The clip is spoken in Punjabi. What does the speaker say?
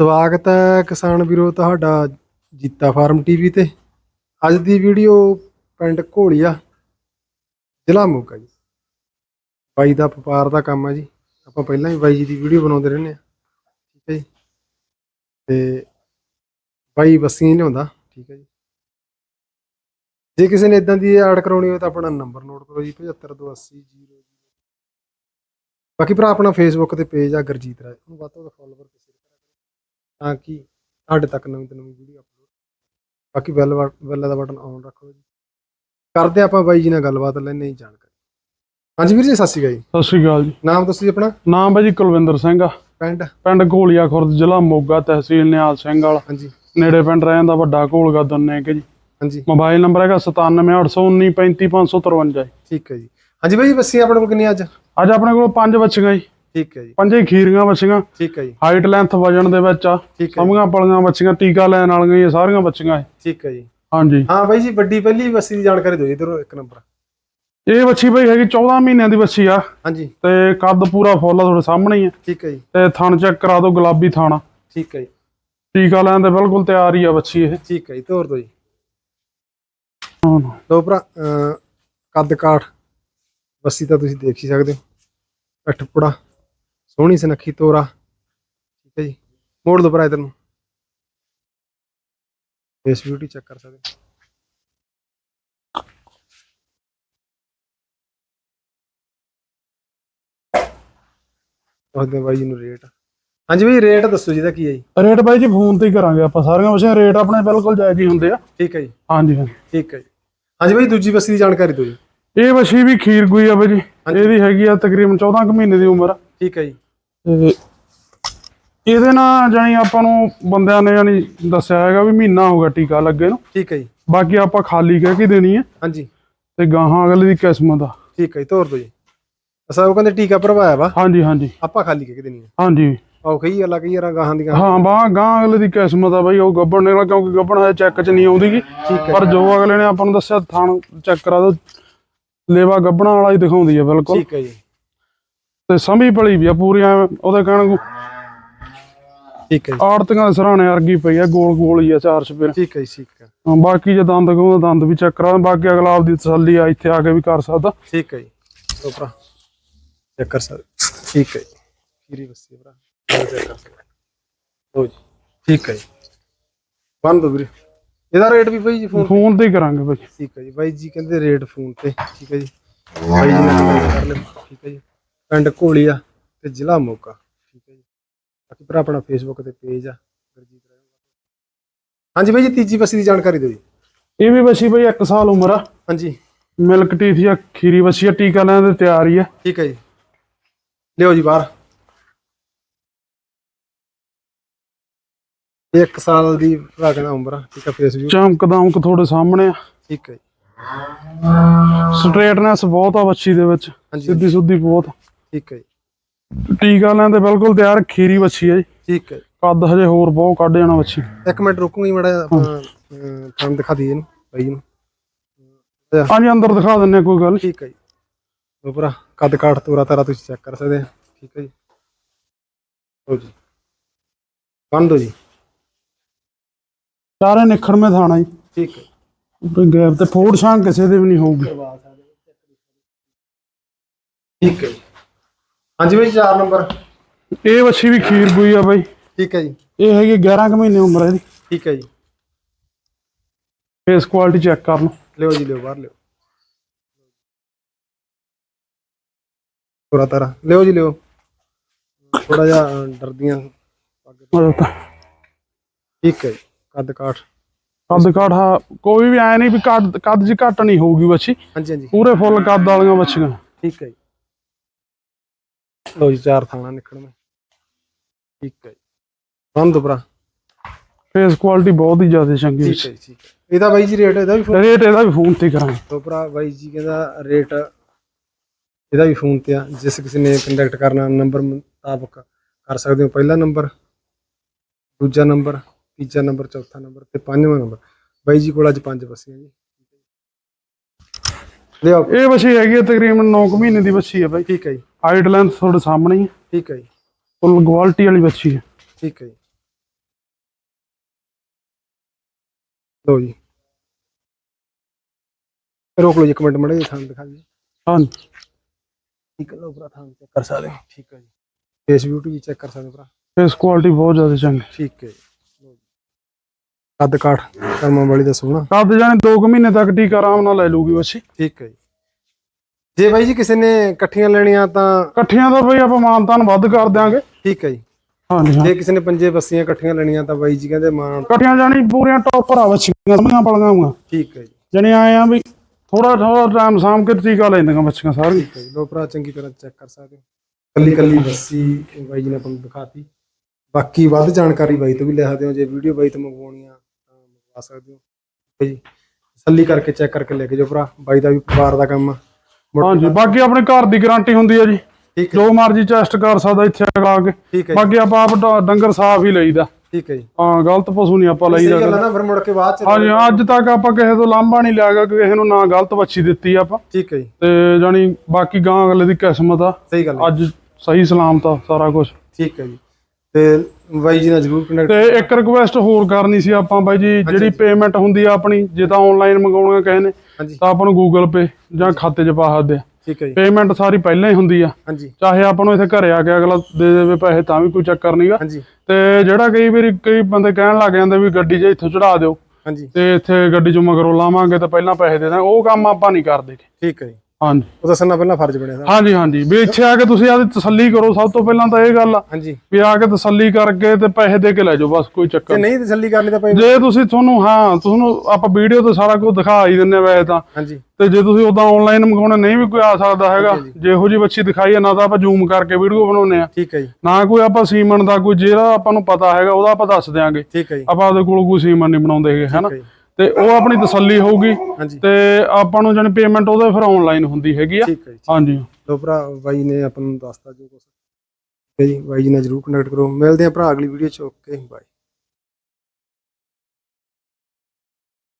ਸਵਾਗਤ ਹੈ ਕਿਸਾਨ ਵੀਰੋ ਤੁਹਾਡਾ ਜੀਤਾ ਫਾਰਮ ਟੀਵੀ ਤੇ। ਅੱਜ ਦੀ ਵੀਡੀਓ ਪਿੰਡ ਘੋਲੀਆ, ਜ਼ਿਲ੍ਹਾ ਮੋਗਾ ਜੀ। ਬਾਈ ਦਾ ਵਪਾਰ ਦਾ ਕੰਮ ਹੈ ਜੀ। ਆਪਾਂ ਪਹਿਲਾਂ ਵੀ ਬਾਈ ਜੀ ਦੀ ਵੀਡੀਓ ਬਣਾਉਂਦੇ ਰਹਿੰਦੇ ਆ ਠੀਕ ਹੈ ਜੀ। ਤੇ ਬਾਈ ਬੱਸੀਆਂ ਲਿਆਉਂਦਾ। ਠੀਕ ਹੈ ਜੀ। ਜੇ ਕਿਸੇ ਨੇ ਇਦਾਂ ਦੀ ਐਡ ਕਰਾਉਣੀ ਹੋਵੇ ਤਾਂ ਆਪਣਾ ਨੰਬਰ ਨੋਟ ਕਰੋ ਜੀ 75280 ਬਾਕੀ ਭਰਾ ਆਪਣਾ ਫੇਸਬੁੱਕ ਤੇ ਪੇਜ ਆ, ਗੁਰਜੀਤ ਰਾਜ ਉਹਨੂੰ ਵੱਧ ਤੋਂ ਵੱਧ ਫੋਲੋਵਰ ਕਿਸੇ ਤਾਂ ਕਿ ਤੁਹਾਡੇ ਤੱਕ ਨਵੀਂ ਤੋਂ ਨਵੀਂ ਵੀਡੀਓ ਅਪਲੋਡ ਬਾਕੀ ਬੈਲ ਬੈਲ ਦਾ ਬਟਨ ਆਨ ਰੱਖੋ ਜੀ। ਕਰਦੇ ਆਪਾਂ ਬਾਈ ਜੀ ਨਾਲ ਗੱਲਬਾਤ ਲੈਣੇ ਹੀ ਜਾਣਕਾਰੀ। ਹਾਂਜੀ ਵੀਰ ਜੀ ਸਤਿ ਸ਼੍ਰੀ ਅਕਾਲ ਜੀ। ਸਤਿ ਸ਼੍ਰੀ ਅਕਾਲ ਜੀ। ਨਾਮ ਦੱਸੋ ਜੀ ਆਪਣਾ? ਨਾਮ ਹੈ ਜੀ ਕੁਲਵਿੰਦਰ ਸਿੰਘ ਆ। ਪਿੰਡ? ਪਿੰਡ ਘੋਲੀਆ ਖੁਰਦ ਜ਼ਿਲ੍ਹਾ ਮੋਗਾ ਤਹਿਸੀਲ ਨਿਹਾਲ ਸਿੰਘ ਵਾਲਾ। ਹਾਂਜੀ। ਨੇੜੇ ਪਿੰਡ ਰਹਿ ਜਾਂਦਾ ਵੱਡਾ ਘੋਲਗਾ ਦੋਨੇ ਕਿ ਜੀ। ਹਾਂਜੀ। ਮੋਬਾਈਲ ਨੰਬਰ ਹੈਗਾ 9781935553 ਠੀਕ ਹੈ ਜੀ। ਹਾਂਜੀ ਬਾਈ ਜੀ ਬੱਸੀਆਂ ਆਪਣੇ ਕੋਲ ਕਿੰਨੀਆਂ ਅੱਜ? ਅੱਜ ਆਪਣੇ ਕੋਲ ਪੰਜ ਬੱਚੀਆਂ ਜੀ। ਠੀਕ ਹੈ ਜੀ। ਪੰਜੇ ਖੀਰੀਆਂ ਬੱਚੀਆਂ। ਠੀਕ ਹੈ ਜੀ। ਹਾਈਟ ਲੈਂਥ ਵਜਨ ਦੇ ਵਿੱਚ ਆ। ਸਮੀਆਂ ਪਲੀਆਂ ਬੱਚੀਆਂ ਟੀਕਾ ਲੈਣ ਵਾਲੀਆਂ ਇਹ ਸਾਰੀਆਂ ਬੱਚੀਆਂ। ਠੀਕ ਹੈ ਜੀ। ਹਾਂਜੀ। ਹਾਂ ਬਾਈ ਜੀ ਵੱਡੀ ਪਹਿਲੀ ਬੱਸੀ ਦੀ ਜਾਣਕਾਰੀ ਦਿਓ ਜੀ ਇਧਰੋਂ ਇੱਕ ਨੰਬਰ ਇਹ ਬੱਚੀ ਬਈ ਹੈਗੀ 14 ਮਹੀਨਿਆਂ ਦੀ ਬੱਚੀ ਆ। ਹਾਂਜੀ। ਤੇ ਕੱਦ ਪੂਰਾ ਫੁੱਲ ਤੁਹਾਡੇ ਸਾਹਮਣੇ ਹੀ ਆ। ਠੀਕ ਹੈ ਜੀ। ਤੇ ਥਣ ਚੈੱਕ ਕਰਾ ਦਿਓ ਗੁਲਾਬੀ ਥਾਣਾ ਠੀਕ ਹੈ ਜੀ। ਟੀਕਾ ਲੈਣ ਤੇ ਬਿਲਕੁਲ ਤਿਆਰ ਹੀ ਆ ਬੱਚੀ ਇਹ। ਠੀਕ ਹੈ ਜੀ ਤੋਰ ਦਿਓ ਜੀ। ਲੋ ਭਰਾ ਕੱਦ ਕਾਠ। ਬੱਸੀ ਤਾਂ ਤੁਸੀਂ ਦੇਖ ਹੀ ਸਕਦੇ ਹੋ। ਪਿੱਠ ਪੁੜਾ। ਸੋਹਣੀ ਸੁਨੱਖੀ ਤੋਰਾ। ਠੀਕ ਹੈ ਜੀ। ਮੋੜ ਦੋ ਭਰਾ ਇਧਰ ਨੂੰ। ਫੇਸ ਬਿਊਟੀ ਚੈੱਕ ਕਰ ਸਕਦੇ। ਉਹਦੇ ਬਾਈ ਜੀ ਨੂੰ ਰੇਟ ਹਾਂਜੀ ਬਾਈ ਰੇਟ ਦੱਸੋ ਜੀ ਦਾ ਕੀ ਹੈ ਜੀ? ਰੇਟ ਬਾਈ ਜੀ ਫੋਨ ਤੇ ਹੀ ਕਰਾਂਗੇ ਆਪਾਂ ਸਾਰੀਆਂ। ਬੱਚੀਆਂ ਰੇਟ ਆਪਣੇ ਬਿਲਕੁਲ ਜਾਇਜ਼ ਹੀ ਹੁੰਦੇ ਆ। ਠੀਕ ਹੈ ਜੀ। ਹਾਂਜੀ ਹਾਂਜੀ। ਠੀਕ ਹੈ ਜੀ। ਹਾਂਜੀ ਬਾਈ ਦੂਜੀ ਬੱਸੀ ਦੀ ਜਾਣਕਾਰੀ ਦਿਓ ਜੀ। ਇਹ ਬੱਚੀ ਵੀ ਖੀਰ ਗਈ ਆ ਬਾਈ ਜੀ। ਇਹਦੀ ਹੈਗੀ ਆ ਤਕਰੀਬਨ 14 ਕੁ ਮਹੀਨੇ ਦੀ ਉਮਰ। ਆ ਠੀਕ ਹੈ ਜੀ। ਤੇ ਇਹਦੇ ਨਾਲ ਜਾਨੀ ਆਪਾਂ ਨੂੰ ਬੰਦਿਆਂ ਨੇ ਜਾਨੀ ਦੱਸਿਆ ਹੈਗਾ ਵੀ ਮਹੀਨਾ ਹੋ ਗਿਆ ਟੀਕਾ ਲੱਗੇ ਨੂੰ। ਠੀਕ ਹੈ ਜੀ। ਬਾਕੀ ਆਪਾਂ ਖਾਲੀ ਕਹਿ ਕੇ ਦੇਣੀ ਹੈ। ਹਾਂਜੀ। ਤੇ ਗਾਹਾਂ ਅਗਲੇ ਦੀ ਕਿਸਮਤ ਆ। ਠੀਕ ਹੈ ਜੀ ਤੋਰ ਦਿਓ ਜੀ। ਅਸਾਂ ਉਹ ਕਹਿੰਦੇ ਟੀਕਾ ਭਰਵਾਇਆ ਵਾ। ਹਾਂਜੀ ਹਾਂਜੀ। ਆਪਾਂ ਖਾਲੀ ਕਹਿ ਕੇ ਦੇਣੀ ਆ ਹਾਂਜੀ। ਕਹੀ ਗੱਲਾਂ ਕਈ ਯਾਰਾਂ ਗਾਹਾਂ ਦੀਆਂ। ਹਾਂ ਬਾ ਗਾਂ ਅਗਲੇ ਦੀ ਕਿਸਮਤ ਆ ਬਾਈ ਉਹ ਗੱਬਣ ਨਿਕਲਾ ਕਿਉਂਕਿ ਗੱਬਣ ਹਜੇ ਚੈੱਕ 'ਚ ਨਹੀਂ ਹੈ। ਪਰ ਜੋ ਅਗਲੇ ਨੇ ਆਪਾਂ ਨੂੰ ਦੱਸਿਆ ਥਾਣ ਚੈੱਕ ਕਰਾ ਦੋ। ਲੇਵਾ ਗੱਬਣਾ ਵਾਲਾ ਹੀ ਦਿਖਾਉਂਦੀ ਆ ਬਿਲਕੁਲ। ਠੀਕ ਹੈ ਜੀ। ਤੇ ਸੰਭੀ ਭਲੀ ਵੀ ਆ ਪੂਰੀ ਐਵੇਂ ਉਹਦੇ ਕਹਿਣ ਨੂੰ ਠੀਕ ਹੈ ਜੀ। ਆੜਤੀਆਂ ਦੇ ਸਰਾਣੇ ਵਰਗੀ ਪਈ ਆ ਗੋਲ ਗੋਲ ਹੀ ਆ ਚਾਰ ਚਪੇਰ ਠੀਕ ਹੈ ਜੀ ਠੀਕ ਹੈ। ਹਾਂ, ਬਾਕੀ ਜੇ ਦੰਦ ਕਹੋ ਦੰਦ ਵੀ ਚੈੱਕ ਕਰਾ ਬਾਕੀ ਅਗਲਾ ਆਪਦੀ ਤਸੱਲੀ ਆ ਇੱਥੇ ਆ ਕੇ ਵੀ ਕਰ ਸਕਦਾ। ਠੀਕ ਹੈ ਜੀ। ਲਓ ਭਰਾ ਚੈੱਕ ਕਰ ਸਕਦੇ। ਠੀਕ ਹੈ ਜੀ। ਖੀਰੀ ਬੱਸੀ ਭਰਾ। ਚੈੱਕ ਕਰ ਸਕਦੇ। ਲਓ ਜੀ ਠੀਕ ਹੈ ਜੀ। ਬੰਦ ਦੋ ਵੀਰੇ। ਇਹਦਾ ਰੇਟ ਵੀ ਬਾਈ ਜੀ ਫੋਨ ਫੋਨ ਤੇ ਹੀ ਕਰਾਂਗੇ ਬਾਈ। ਠੀਕ ਹੈ ਜੀ। ਬਾਈ ਜੀ ਕਹਿੰਦੇ ਰੇਟ ਫੋਨ ਤੇ। ਠੀਕ ਹੈ ਜੀ। ਬਾਈ ਜੀ ਨਾਲ ਗੱਲ ਕਰ ਲਿਓ ਠੀਕ ਹੈ ਜੀ। ਪਿੰਡ ਘੋਲੀਆ ਤੇ ਜ਼ਿਲ੍ਹਾ ਮੋਗਾ। ਠੀਕ ਹੈ ਜੀ। ਬਾਕੀ ਭਰਾ ਆਪਣਾ ਫੇਸਬੁੱਕ ਤੇ ਪੇਜ ਆ। ਗੁਰਜੀਤ ਰਾਏ ਹਾਂਜੀ ਬਾਈ ਜੀ ਤੀਜੀ ਬੱਸੀ ਦੀ ਜਾਣਕਾਰੀ ਦਿਓ ਜੀ। ਇਹ ਵੀ ਬੱਚੀ ਬਾਈ 1 ਸਾਲ ਉਮਰ ਆ। ਹਾਂਜੀ। ਮਿਲਕ ਟੀਥੀਆ ਖੀਰੀ ਬੱਚੀ ਆ ਟੀਕਾ ਲੈਣ ਦੇ ਤਿਆਰ ਹੀ ਆ। ਠੀਕ ਹੈ ਜੀ। ਲਿਓ ਜੀ ਬਾਹਰ। ਇੱਕ ਸਾਲ ਦੀ ਭਰਾ ਕਹਿੰਦਾ ਉਮਰ ਆ। ਠੀਕ ਹੈ ਫੇਸ ਵੀ ਚਮਕ ਦਮਕ ਤੁਹਾਡੇ ਸਾਹਮਣੇ ਆ। ਠੀਕ ਹੈ ਜੀ। ਸਟ੍ਰੇਟਨੈਸ ਬਹੁਤ ਆ ਬੱਚੀ ਦੇ ਵਿੱਚ। ਹਾਂਜੀ ਸਿੱਧੀ ਸੁੱਧੀ ਬਹੁਤ। ਠੀਕ ਹੈ ਜੀ। ਟੀਕਾ ਲੈਣ ਦੇ ਬਿਲਕੁਲ ਤਿਆਰ ਖੀਰੀ ਬੱਚੀ ਆ ਜੀ। ਠੀਕ ਹੈ। ਕੱਦ ਹਜੇ ਹੋਰ ਬਹੁਤ ਕੱਢ ਜਾਣਾ ਬੱਚੀ ਇੱਕ ਮਿੰਟ ਰੁਕੂਗੀ ਮੜਾ ਆਪਾਂ ਤੁਹਾਨੂੰ ਦਿਖਾ ਦਈਏ ਇਹਨੂੰ ਬਾਈ ਨੂੰ। ਹਾਂਜੀ ਅੰਦਰ ਦਿਖਾ ਦਿੰਨੇ ਕੋਈ ਗੱਲ। ਠੀਕ ਹੈ ਜੀ। ਭਰਾ ਕੱਦ ਕਾਠ ਤੋਰਾ ਤਾਰਾ ਤੁਸੀਂ ਚੈੱਕ ਕਰ ਸਕਦੇ ਆ ਠੀਕ ਹੈ ਜੀ। ਲਓ ਜੀ। ਬੰਦ ਦੋ ਜੀ। ਸਾਰੇ ਨਿਖੜਵੇਂ ਥਾਣਾ ਜੀ। ਠੀਕ ਹੈ। ਕੋਈ ਗੈਪ ਤੇ ਫੋੜ ਛਾਂ ਕਿਸੇ ਦੇ ਵੀ ਨਹੀਂ ਹੋਊਗੀ। ਠੀਕ ਹੈ ਜੀ। ਹਾਂਜੀ ਬਾਈ 4 ਨੰਬਰ। ਇਹ ਬੱਚੀ ਵੀ ਖੀਰ ਗਈ ਆ ਬਾਈ। ਠੀਕ ਹੈ ਜੀ। ਇਹ ਹੈਗੀ 11 ਕੁ ਮਹੀਨੇ ਉਮਰ ਹੈ ਇਹਦੀ। ਠੀਕ ਹੈ ਜੀ। ਫੇਸ ਕੁਆਲਿਟੀ ਚੈੱਕ ਕਰ ਲਓ ਲਿਓ ਜੀ ਲਿਓ ਬਾਹਰ ਲਿਓ। ਤੋਰਾ ਤਾਰਾ। ਲਿਓ ਜੀ ਲਿਓ। ਥੋੜਾ ਜਿਹਾ ਡਰਦੀਆਂ। ਠੀਕ ਹੈ ਜੀ ਕੱਦ ਕਾਠ। ਕੱਦ ਕਾਠਾ ਕੋਈ ਵੀ ਐ ਨਹੀਂ ਵੀ ਕੱਦ ਕੱਦ ਚ ਘੱਟ ਨਹੀਂ ਹੋਊਗੀ ਬੱਚੀ ਹਾਂਜੀ ਹਾਂਜੀ। ਪੂਰੇ ਫੁੱਲ ਕੱਦ ਵਾਲੀਆਂ ਬੱਚੀਆਂ ਠੀਕ ਹੈ ਜੀ। ਜੀ ਚਾਰ ਥਾਣਾ ਨਿਕਲ ਮੈਂ। ਠੀਕ ਹੈ ਬੰਦ ਭਰਾ। ਫੇਸ ਕੁਆਲਿਟੀ ਬਹੁਤ ਹੀ ਜ਼ਿਆਦਾ ਚੰਗੀ ਠੀਕ ਹੈ ਜੀ ਠੀਕ ਹੈ। ਇਹਦਾ ਬਾਈ ਜੀ ਰੇਟ ਇਹਦਾ ਵੀ ਫੋਨ ਰੇਟ ਇਹਦਾ ਵੀ ਫੋਨ ਤੇ ਕਰਾਂਗੇ। ਤੋਂ ਭਰਾ ਬਾਈ ਜੀ ਕਹਿੰਦਾ ਰੇਟ ਇਹਦਾ ਵੀ ਫੋਨ ਤੇ ਆ। ਜਿਸ ਕਿਸੇ ਨੇ ਕੰਟੈਕਟ ਕਰਨਾ ਨੰਬਰ ਮੁਤਾਬਕ ਕਰ ਸਕਦੇ ਹੋ। ਪਹਿਲਾ ਨੰਬਰ ਦੂਜਾ ਨੰਬਰ ਤੀਜਾ ਨੰਬਰ ਚੌਥਾ ਨੰਬਰ ਤੇ ਪੰਜਵਾਂ ਨੰਬਰ ਬਾਈ ਜੀ ਕੋਲ ਅੱਜ ਪੰਜ ਬੱਸੀਆਂ ਜੀ। ਇਹ ਬੱਚੀ ਹੈਗੀ ਹੈ ਤਕਰੀਬਨ 9 ਮਹੀਨੇ ਦੀ ਬੱਚੀ ਹੈ ਬਾਈ। ਠੀਕ ਹੈ ਜੀ। ਹਾਈਟ ਲੈਂਥ ਤੁਹਾਡੇ ਸਾਹਮਣੇ ਹੀ ਠੀਕ ਹੈ ਜੀ। ਫੁੱਲ ਕੁਆਲਿਟੀ ਵਾਲੀ ਬੱਚੀ ਹੈ ਠੀਕ ਹੈ ਜੀ। ਲਓ ਜੀ। ਰੋਕ ਲਓ ਜੀ ਇੱਕ ਮਿੰਟ ਮੜੇ ਜੀ ਸਾਨੂੰ ਦਿਖਾ ਜੀ ਹਾਂ ਠੀਕ ਹੈ ਲਓ ਭਰਾ ਥਾਂ ਚੈੱਕ ਕਰ ਸਕਦੇ ਠੀਕ ਹੈ ਜੀ। ਫੇਸ ਬਿਊਟੀ ਵੀ ਚੈੱਕ ਕਰ ਸਕਦੇ ਭਰਾ। ਫੇਸ ਕੁਆਲਿਟੀ ਬਹੁਤ ਜ਼ਿਆਦਾ ਚੰਗੀ। ਠੀਕ ਹੈ ਜੀ। ਕੱਦ ਕਾਠ ਕਰਮਾਂ ਵਾਲੀ ਦਾ ਸੋਹਣਾ। ਕੱਦ ਜਾਣੇ 2 ਮਹੀਨੇ ਤੱਕ ਟੀਕਾ ਆਰਾਮ ਨਾਲ ਲੈ ਲੂਗੀ ਬੱਚੀ ਠੀਕ ਹੈ ਜੀ। ਜੇ ਬਾਈ ਜੀ ਕਿਸੇ ਨੇ ਇਕੱਠੀਆਂ ਲੈਣੀਆਂ ਤਾਂ ਇਕੱਠੀਆਂ ਦਾ ਬਈ ਆਪਾਂ ਮਾਨਤਾਨ ਵੱਧ ਕਰ ਦਿਆਂਗੇ। ਠੀਕ ਹੈ ਜੀ। ਹਾਂਜੀ ਹਾਂ ਜੇ ਕਿਸੇ ਨੇ ਪੰਜੇ ਬੱਸੀਆਂ ਇਕੱਠੀਆਂ ਲੈਣੀਆਂ ਤਾਂ ਬਾਈ ਜੀ ਕਹਿੰਦੇ ਮਾਨ ਇਕੱਠੀਆਂ ਜਾਣੀ ਪੂਰੀਆਂ ਟੌਪਰ ਆ ਬੱਚੀਆਂ ਪਲੀਆਂ ਹੋਈਆਂ ਠੀਕ ਹੈ ਜੀ। ਜਣੇ ਆਏ ਆ ਵੀ ਥੋੜਾ ਥੋੜਾ ਟਾਈਮ ਸਾਂਭ ਕੇ ਟੀਕਾ ਲੈਂਦੀਆਂ ਬੱਚੀਆਂ ਸਾਰੀਆਂ। ਠੀਕ ਹੈ ਜੀ। ਲੋ ਭਰਾ ਚੰਗੀ ਤਰ੍ਹਾਂ ਚੈੱਕ ਕਰ ਸਕਦੇ ਹੋ। ਕੱਲੀ ਕੱਲੀ ਬੱਸੀ ਬਾਈ ਜੀ ਨੇ ਆਪਾਂ ਨੂੰ ਦਿਖਾਤੀ। ਬਾਕੀ ਵੱਧ ਜਾਣਕਾਰੀ ਬਾਈ ਤੋਂ ਵੀ ਲੈ ਸਕਦੇ ਹੋ। ਜੇ ਵੀਡੀਓ ਬਾਈ ਤੋਂ ਮੰਗਵਾਉਣੀ ਆ ਮੰਗਵਾ ਸਕਦੇ ਹੋ। ਠੀਕ ਹੈ ਜੀ ਤਸੱਲੀ ਕਰਕੇ ਚੈੱਕ ਕਰਕੇ ਲੈ ਕੇ ਜਾਓ ਭਰਾ ਬਾਈ ਦਾ ਵੀ ਪਰਿਵਾਰ ਦਾ ਕੰਮ ਆ। ਹਾਂਜੀ ਬਾਕੀ ਆਪਣੇ ਘਰ ਦੀ ਗਾਰੰਟੀ ਹੁੰਦੀ ਹੈ ਜੀ। ਠੀਕ ਹੈ ਜੋ ਮਰਜ਼ੀ ਟੈਸਟ ਕਰ ਸਕਦਾ ਇੱਥੇ ਆ ਕੇ। ਠੀਕ ਹੈ ਜੀ, ਬਾਕੀ ਆਪਾਂ ਆਪ ਡ- ਡੰਗਰ ਸਾਫ਼ ਹੀ ਲਈਦਾ। ਠੀਕ ਹੈ ਜੀ। ਹਾਂ ਗਲਤ ਪਸ਼ੂ ਨਹੀਂ ਆਪਾਂ ਸਹੀ ਲਈਦਾ ਗੱਲ ਆ ਨਾ ਫਿਰ ਮੁੜ ਕੇ ਬਾਅਦ ਚ ਹਾਂਜੀ ਅੱਜ ਤੱਕ ਆਪਾਂ ਕਿਸੇ ਤੋਂ ਲਾਂਭਾ ਨਹੀਂ ਲਿਆ ਗਾ ਕਿ ਕਿਸੇ ਨੂੰ ਨਾ ਗਲਤ ਬੱਚੀ ਦਿੱਤੀ ਆਪਾਂ। ਠੀਕ ਹੈ ਜੀ। ਤੇ ਜਾਣੀ ਬਾਕੀ ਗਾਂ ਅਗਲੇ ਦੀ ਕਿਸਮਤ ਆ। ਸਹੀ ਗੱਲ ਹੈ ਅੱਜ ਸਹੀ ਸਲਾਮਤ ਆ ਸਾਰਾ ਕੁਝ ਠੀਕ ਹੈ ਜੀ। ਤੇ ਬਾਈ ਜੀ ਨਾਲ ਜਰੂਰ ਕਨੈਕਟ ਤੇ ਇੱਕ ਰਿਕੁਐਸਟ ਹੋਰ ਕਰਨੀ ਸੀ ਆਪਾਂ ਬਾਈ ਜੀ ਜਿਹੜੀ ਪੇਮੈਂਟ ਹੁੰਦੀ ਆ ਆਪਣੀ ਜੇ ਤਾਂ ਆਨਲਾਈਨ ਮੰਗਾਉਣਾ ਕਿਸੇ ਨੇ ਹਾਂਜੀ। ਤਾਂ ਆਪਾਂ ਨੂੰ ਗੂਗਲ ਪੇ ਜਾਂ ਖਾਤੇ 'ਚ ਪਾ ਸਕਦੇ ਆ। ਠੀਕ ਹੈ ਜੀ। ਪੇਮੈਂਟ ਸਾਰੀ ਪਹਿਲਾਂ ਹੀ ਹੁੰਦੀ ਆ। ਹਾਂਜੀ। ਚਾਹੇ ਆਪਾਂ ਨੂੰ ਇੱਥੇ ਘਰੇ ਆ ਕੇ ਅਗਲਾ ਦੇ ਦੇਵੇ ਪੈਸੇ ਤਾਂ ਵੀ ਕੋਈ ਚੱਕਰ ਨਹੀਂਗਾ ਹਾਂਜੀ। ਤੇ ਜਿਹੜਾ ਕਈ ਵਾਰੀ ਕਈ ਬੰਦੇ ਕਹਿਣ ਲੱਗ ਜਾਂਦੇ ਵੀ ਗੱਡੀ 'ਚ ਇੱਥੋਂ ਚੜਾ ਦਿਓ ਹਾਂਜੀ। ਤੇ ਇੱਥੇ ਗੱਡੀ 'ਚੋਂ ਮਗਰੋਂ ਲਾਵਾਂਗੇ ਤਾਂ ਪਹਿਲਾਂ ਪੈਸੇ ਦੇ ਦਾਂਗੇ। ਉਹ ਕੰਮ ਆਪਾਂ ਨਹੀਂ ਕਰਦੇ। ਠੀਕ ਹੈ ਜੀ। ਹਾਂਜੀ। ਉਹ ਦੱਸਣਾ ਪਹਿਲਾਂ ਫਰਜ਼ ਬਣਿਆ ਸਾਡਾ ਹਾਂਜੀ ਹਾਂਜੀ। ਵੀ ਇੱਥੇ ਆ ਕੇ ਤੁਸੀਂ ਆਦੀ ਤਸੱਲੀ ਕਰੋ ਸਭ ਤੋਂ ਪਹਿਲਾਂ ਤਾਂ ਇਹ ਗੱਲ ਆ ਹਾਂਜੀ। ਵੀ ਆ ਕੇ ਤਸੱਲੀ ਕਰਕੇ ਤੇ ਪੈਸੇ ਦੇ ਕੇ ਲੈ ਜਾਓ ਬਸ ਕੋਈ ਚੱਕਰ ਜੇ ਨਹੀਂ ਤਸੱਲੀ ਕਰਨੀ ਤਾਂ ਭਾਈ ਜੇ ਤੁਸੀਂ ਤੁਹਾਨੂੰ ਹਾਂ ਤੁਹਾਨੂੰ ਆਪਾਂ ਵੀਡੀਓ ਤੇ ਸਾਰਾ ਕੁਝ ਦਿਖਾ ਹੀ ਦਿੰਨੇ ਵੈਸੇ ਤਾਂ। ਹਾਂਜੀ। ਤੇ ਜੇ ਤੁਸੀਂ ਉਦਾਂ ਆਨਲਾਈਨ ਮੰਗਾਉਣਾ ਨਹੀਂ ਵੀ ਕੋਈ ਆ ਸਕਦਾ ਹੈਗਾ। ਜੇ। ਇਹੋ ਜੀ ਬੱਚੀ ਦਿਖਾਈ ਆ ਨਾ ਤਾਂ ਆਪਾਂ ਜ਼ੂਮ ਕਰਕੇ ਵੀਡੀਓ ਬਣਾਉਨੇ ਆ। ਠੀਕ ਹੈ ਜੀ। ਨਾ ਕੋਈ ਆਪਾਂ ਸੀਮਨ ਦਾ ਕੋਈ ਜਿਹੜਾ ਆਪਾਂ ਨੂੰ ਪਤਾ ਹੈਗਾ ਉਹਦਾ ਆਪਾਂ ਦੱਸ ਦਿਆਂਗੇ। ਠੀਕ ਹੈ ਜੀ। ਆਪਾਂ ਉਹਦੇ ਕੋਲ ਕੋਈ ਸੀਮਨ ਨਹੀਂ ਬਣਾਉਂਦੇ ਹੈਗੇ ਹਨਾ। ਤੇ ਉਹ ਆਪਣੀ ਤਸੱਲੀ ਹੋਊਗੀ ਤੇ ਆਪਾਂ ਨੂੰ ਜਾਨੀ ਪੇਮੈਂਟ ਉਹਦੇ ਫਿਰ ਆਨਲਾਈਨ ਹੁੰਦੀ ਹੈਗੀ ਆ। ਹਾਂਜੀ। ਲੋ ਭਰਾ ਬਾਈ ਨੇ ਆਪਾਂ ਨੂੰ ਦੱਸਤਾ ਜੋ ਠੀਕ ਹੈ ਜੀ ਬਾਈ ਜੀ ਨਾਲ ਜਰੂਰ ਕਨੈਕਟ ਕਰੋ। ਮਿਲਦੇ ਆ ਭਰਾ ਅਗਲੀ ਵੀਡੀਓ ਚ। Okay bye